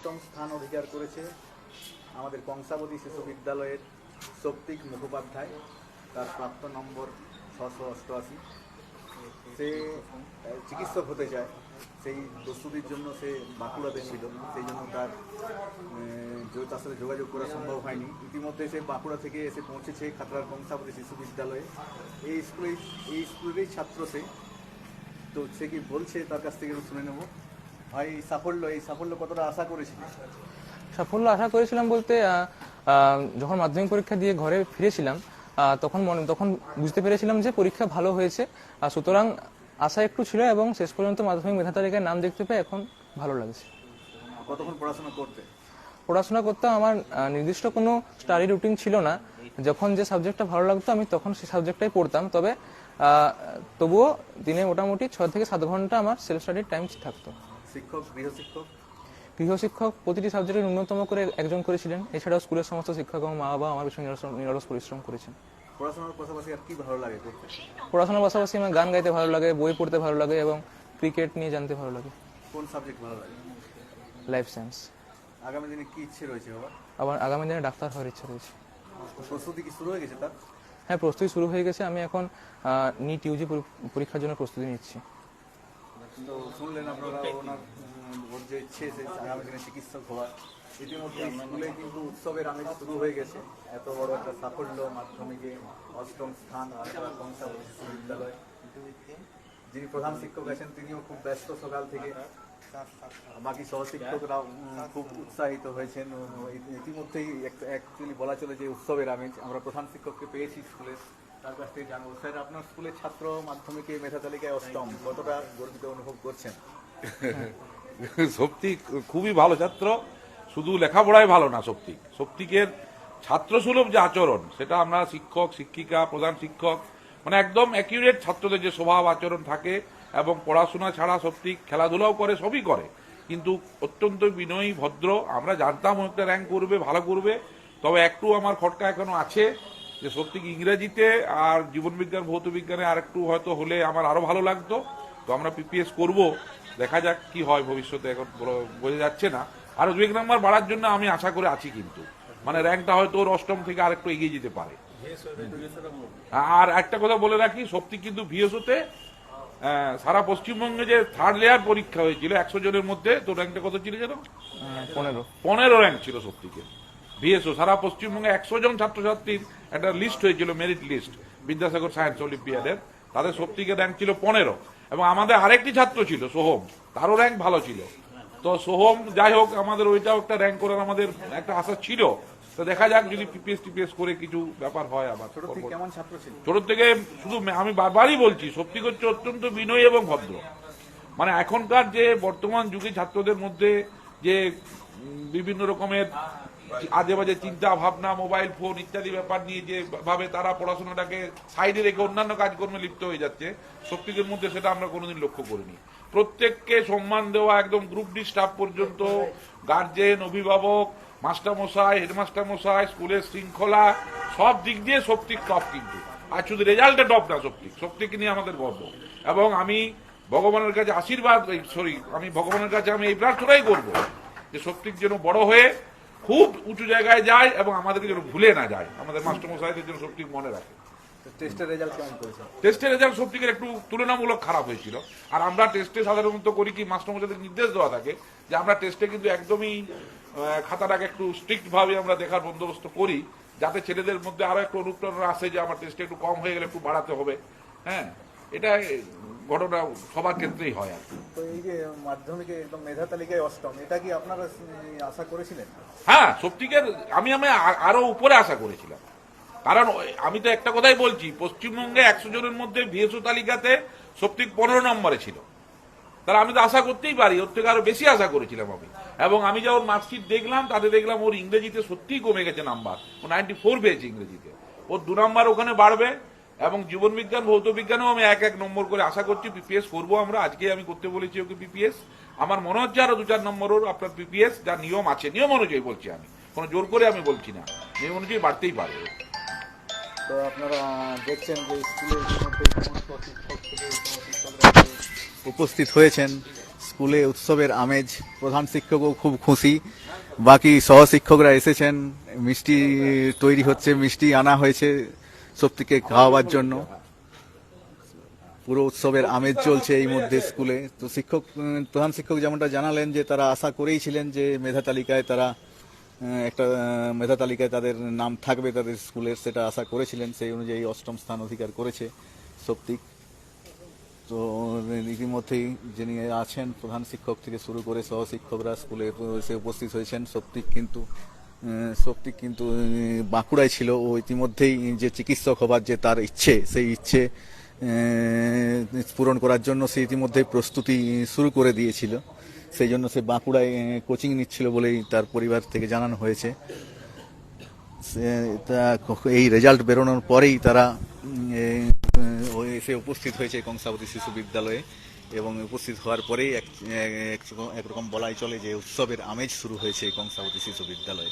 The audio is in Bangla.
অষ্টম স্থান অধিকার করেছে আমাদের কংসাবতী শিশু বিদ্যালয়ের সৌপ্তিক মুখোপাধ্যায়। তার প্রাপ্ত নম্বর ছশো অষ্টআশি। সে চিকিৎসক হতে চায়। সেই প্রস্তুতির জন্য সে বাঁকুড়াতে ছিল। সেই জন্য তার তার সাথে যোগাযোগ করা সম্ভব হয়নি। ইতিমধ্যে সে বাঁকুড়া থেকে এসে পৌঁছেছে খাতড়ার কংসাবতী শিশু বিদ্যালয়ে। এই স্কুলে এই স্কুলেরই ছাত্র সে। তো সে কি বলছে তার কাছ থেকে শুনে নেব। এই সাফল্য এই সাফল্য কতটা আশা করেছিলি? সাফল্য আশা করেছিলাম বলতে যখন মাধ্যমিক পরীক্ষা দিয়ে ঘরে ফিরেছিলাম তখন মনে তখন বুঝতে পেরেছিলাম যে পরীক্ষা ভালো হয়েছে আর সুতরাং আশা একটু ছিল এবং শেষ পর্যন্ত মাধ্যমিক মেধা তালিকায় নাম দেখতে পেয়ে এখন ভালো লাগছে। কতক্ষণ পড়াশোনা করতে? পড়াশোনা করতে আমার নির্দিষ্ট কোনো স্টাডি রুটিন ছিল না। যখন যে সাবজেক্টটা ভালো লাগতো আমি তখন সেই সাবজেক্টটাই পড়তাম। তবে তবুও দিনে মোটামুটি ছয় থেকে সাত ঘণ্টা আমার সেলফ স্টাডির টাইম থাকতো। শিক্ষক গৃহশিক্ষক গৃহশিক্ষক প্রতিটি সাবজেক্টে ন্যূনতম করে একজন করেছিলেন। এছাড়াও স্কুলের সমস্ত শিক্ষক এবং মা বাবা আমার পিছনে নিরস- নিরলস পরিশ্রম করেছেন। পড়াশোনার পাশাপাশি আর কি ভালো লাগে পড়াশোনার পাশাপাশি আমার গান গাইতে ভালো লাগে বই পড়তে ভালো লাগে এবং ক্রিকেট নিয়ে জানতে ভালো লাগে। কোন সাবজেক্ট ভালো লাগে? Life science. আগামী দিনে কি ইচ্ছে রয়েছে বাবা? আবার আগামী দিনে ডাক্তার হওয়ার ইচ্ছা রয়েছে। প্রস্তুতি কি শুরু হয়ে গেছে তার? হ্যাঁ প্রস্তুতি শুরু হয়ে গেছে। আমি এখন নিট ইউজি পরীক্ষার জন্য প্রস্তুতি নিচ্ছি। তো শুনলেন আপনারা ওনার ওর যে ইচ্ছে সে দিনে চিকিৎসক হওয়া ইতিমধ্যে স্কুলে কিন্তু উৎসবের আমেজ শুরু হয়ে গেছে। এত বড় একটা সাফল্য মাধ্যমিকে অষ্টম স্থান কংসাবতী যিনি প্রধান শিক্ষক আছেন তিনিও খুব ব্যস্ত সকাল থেকে। বাকি সহশিক্ষকরাও উম, খুব উৎসাহিত হয়েছেন। ইতিমধ্যেই অ্যাকচুয়ালি বলা চলে যে উৎসবের আমেজ। আমরা প্রধান শিক্ষককে পেয়েছি স্কুলে। খুবই ভালো ছাত্র। শুধু লেখাপড়াই ভালো না, সত্যি। সত্যিকের ছাত্র সুলভ যে আচরণ, সেটা আমরা শিক্ষক, শিক্ষিকা, প্রধান শিক্ষক মানে একদম অ্যাকিউরেট ছাত্রদের যে স্বভাব আচরণ থাকে এবং পড়াশোনা ছাড়া সত্যি খেলাধুলাও করে, সবই করে। কিন্তু অত্যন্ত বিনয়ী, ভদ্র, আমরা জানতাম একটা র্যাঙ্ক করবে, ভালো করবে, তবে একটু আমার খটকা এখনও আছে। যে সত্যি ইংরেজিতে আর জীবনবিজ্ঞান ভৌত বিজ্ঞানে আর একটু হয়তো হলে আমার আরও ভালো লাগতো। তো আমরা পিপিএস করব দেখা যাক কি হয় ভবিষ্যতে এখন বোঝা যাচ্ছে না। আর দু এক নাম্বার বাড়ার জন্য আমি আশা করে আছি কিন্তু। মানে র্যাঙ্কটা হয়তো ওর অষ্টম থেকে আরেকটু এগিয়ে যেতে পারে। আর একটা কথা বলে রাখি সত্যি কিন্তু ভিএসওতে সারা পশ্চিমবঙ্গে যে থার্ড লেয়ার পরীক্ষা হয়েছিল একশো জনের মধ্যে তো র্যাঙ্কটা কত ছিল যেন? পনেরো। পনেরো র্যাঙ্ক ছিল সত্যিকে। ভিএসও সারা পশ্চিমবঙ্গে একশো জন ছাত্রছাত্রীর একটা লিস্ট হয়েছিল মেরিট লিস্ট বিদ্যাসাগর সায়েন্স অলিম্পিয়াডের তাদের সত্যিকে র্যাঙ্ক ছিল পনেরো। এবং আমাদের আরেকটি ছাত্র ছিল সোহম। তারও র্যাঙ্ক ভালো ছিল। তো সোহম যাই হোক আমাদের ওইটাও একটা র্যাঙ্ক করার আমাদের একটা আশা ছিল। তো দেখা যাক যদি পিপিএস টিপিএস করে কিছু ব্যাপার হয় আবার ছোট থেকে কেমন ছাত্র ছিল? ছোট থেকে শুধু আমি বারবারই বলছি সত্যি হচ্ছে অত্যন্ত বিনয়ী এবং ভদ্র। মানে এখনকার যে বর্তমান যুগে ছাত্রদের মধ্যে যে বিভিন্ন রকমের আজে বাজে চিন্তা, ভাবনা, মোবাইল, ফোন ইত্যাদি ব্যাপার নিয়ে যে ভাবে তারা পড়াশোনাটাকে সাইডে রেখে অন্যান্য কাজকর্মে লিপ্ত হয়ে যাচ্ছে, শক্তিদের মধ্যে সেটা আমরা কোনোদিন লক্ষ্য করিনি। প্রত্যেককে সম্মান দেওয়া একদম গ্রুপ ডি স্টাফ পর্যন্ত গার্জেন অভিভাবক মাস্টার মশাই হেডমাস্টার মশাই স্কুলের শৃঙ্খলা, সব দিক দিয়ে সত্যি টপ কিন্তু। আর শুধু রেজাল্টে টপ না সত্যি সত্যিকে নিয়ে আমাদের গর্ব। এবং আমি ভগবানের কাছে আশীর্বাদ সরি আমি ভগবানের কাছে আমি এই প্রার্থনাই করব যে সত্যিক যেন বড় হয়ে খুব উঁচু জায়গায় যায় এবং আমাদেরকে যেন ভুলে না যায়। আমাদের মাস্টারমশাইদের জন্য সত্যি মনে রাখে। টেস্টের রেজাল্ট কেমন করেছে? টেস্টের রেজাল্ট সত্যিকার একটু তুলনামূলক খারাপ হয়েছিল। আর আমরা টেস্টে সাধারণত করি কি মাস্টারমশাইদের নির্দেশ দেওয়া থাকে যে আমরা টেস্টে কিন্তু একদমই খাতাটাকে একটু স্ট্রিক্ট ভাবে আমরা দেখার বন্দোবস্ত করি যাতে ছেলেদের মধ্যে আরও একটু অনুপ্রেরণা আসে যে আমার টেস্টে একটু কম হয়ে গেলে একটু বাড়াতে হবে। হ্যাঁ এটা ঘটনা সবার ক্ষেত্রেই হয় আর। তো এই যে মাধ্যমিকে একদম মেধা তালিকায় অষ্টম এটা কি আপনারা আশা করেছিলেন? হ্যাঁ সত্যিকার আমি আমি আরও উপরে আশা করেছিলাম। কারণ আমি তো একটা কথাই বলছি পশ্চিমবঙ্গে একশো জনের মধ্যে ভিএসও তালিকাতে সত্যি পনেরো নম্বরে ছিল। তাহলে আমি তো আশা করতেই পারি ওর থেকে আরও বেশি আশা করেছিলাম আমি। এবং আমি যখন মার্কশিট দেখলাম তাতে দেখলাম ওর ইংরেজিতে সত্যিই কমে গেছে নাম্বার ও নাইনটি ফোর পেয়েছে ইংরেজিতে। ওর দু নাম্বার ওখানে বাড়বে। এবং জীবন বিজ্ঞান, ভৌত বিজ্ঞানেও আমি এক এক নম্বর করে আশা করছি পিপিএস করব আমরা। আজকে আমি করতে বলেছি ওকে পিপিএস আমার মনে হচ্ছে আরও দু চার নম্বর আপনার পিপিএস যা নিয়ম আছে। নিয়ম অনুযায়ী বলছি আমি। কোনো জোর করে আমি বলছি না। নিয়ম অনুযায়ী বাড়তেই পারে। তো আপনারা দেখছেন যে উপস্থিত হয়েছেন। স্কুলে উৎসবের আমেজ। প্রধান শিক্ষকও খুব খুশি। বাকি সহশিক্ষকরা এসেছেন। মিষ্টি তৈরি হচ্ছে, মিষ্টি আনা হয়েছে। সত্যিকে খাওয়াবার জন্য। পুরো উৎসবের আমেজ চলছে এই মধ্যে স্কুলে। তো শিক্ষক, প্রধান শিক্ষক যেমনটা জানালেন যে তারা আশা করেই ছিলেন যে মেধা তালিকায় তারা একটা মেধা তালিকায় তাদের নাম থাকবে তাদের স্কুলের, সেটা আশা করেছিলেন। সেই অনুযায়ী অষ্টম স্থান অধিকার করেছে সপ্তিক তো ইতিমধ্যেই যিনি আছেন, প্রধান শিক্ষক থেকে শুরু করে সহশিক্ষকরা স্কুলে এসে উপস্থিত হয়েছেন সপ্তিক কিন্তু সপ্তিক কিন্তু বাঁকুড়ায় ছিল। ও ইতিমধ্যেই যে চিকিৎসক হবার যে তার ইচ্ছে, সেই ইচ্ছে পূরণ করার জন্য সে ইতিমধ্যেই প্রস্তুতি শুরু করে দিয়েছিল। সেই জন্য সে বাঁকুড়ায় কোচিং নিচ্ছিল বলেই তার পরিবার থেকে জানানো হয়েছে। তা, এই রেজাল্ট বেরোনোর পরেই তারা এসে উপস্থিত হয়েছে কংসাবতী শিশু বিদ্যালয়ে। এবং উপস্থিত হওয়ার পরেই এক, এক- একরকম বলাই চলে যে উৎসবের আমেজ শুরু হয়েছে এই কংসাবতী শিশু বিদ্যালয়ে।